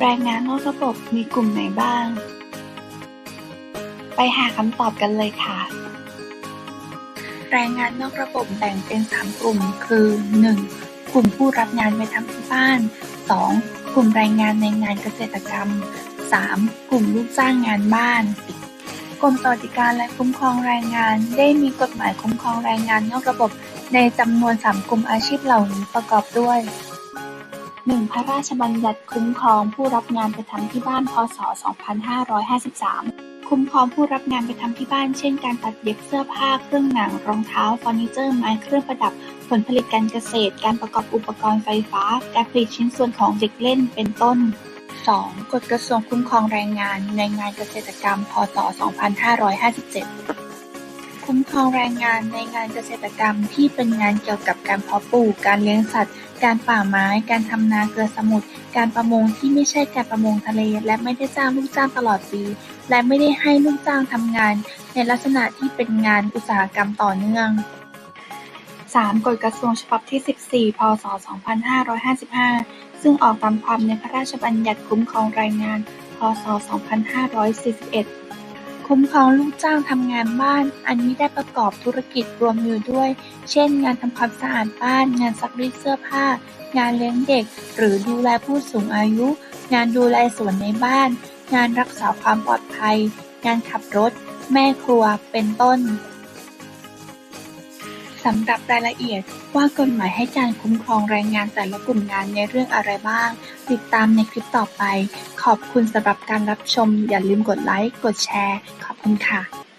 แรงงานนอกระบบมีกลุ่มไหนบ้าง ไปหาคำตอบกันเลยค่ะ แรงงานนอกระบบแบ่งเป็น 3 กลุ่ม คือ 1. กลุ่มผู้รับงานไปทำที่บ้าน 2. กลุ่มแรงงานในงานเกษตรกรรม 3. กลุ่มลูกจ้างงานบ้านกรมสวัสดิการและคุ้มครองแรงงาน ได้มีกฎหมายคุ้มครองแรงงานนอกระบบ ในจำนวน 3 กลุ่มอาชีพเหล่านี้ประกอบด้วย 1. พระราชบัญญัติคุ้มครองผู้รับงานไปทำที่บ้าน พ.ศ.2553 คุ้มครองผู้รับงานไปทำที่บ้าน เช่น การตัดเย็บเสื้อผ้า เครื่องหนัง รองเท้า เฟอร์นิเจอร์ ไม้ เครื่องประดับ ผลผลิตการเกษตร การประกอบอุปกรณ์ไฟฟ้า การผลิตชิ้นส่วนของเด็กเล่น เป็นต้น 2. กฎกระทรวงคุ้มครองแรงงานในงานเกษตรกรรม พ.ศ.2557 คุ้มครองแรงงานในงานเกษตรกรรมที่เป็นงานเกี่ยวกับการเพาะปลูก การเลี้ยงสัตว์ การป่าไม้ การทำนาเกลือสมุทร การประมงที่ไม่ใช่การประมงทะเล และไม่ได้จ้างลูกจ้างตลอดปี และไม่ได้ให้ลูกจ้างทำงาน ในลักษณะที่เป็นงานอุตสาหกรรมต่อเนื่อง 3. กฎกระทรวงฉบับที่ 14 พ.ศ.2555 ซึ่งออกตามความในพระราชบัญญัติคุ้มครองแรงงาน พ.ศ.2541 คุ้มครองลูกจ้างทำงานบ้าน อันมิได้ประกอบธุรกิจรวมอยู่ด้วย เช่น งานทำความสะอาดบ้าน งานซักรีดเสื้อผ้า งานเลี้ยงเด็ก หรือดูแลผู้สูงอายุ งานดูแลสวนในบ้าน งานรักษาความปลอดภัย งานขับรถ แม่ครัว เป็นต้น สำหรับรายละเอียดว่ากฎหมายให้การคุ้มครองแรงงานแต่ละกลุ่มงานในเรื่องอะไรบ้าง ติดตามในคลิปต่อไป ขอบคุณสำหรับการรับชม อย่าลืมกดไลค์ กดแชร์ ขอบคุณค่ะ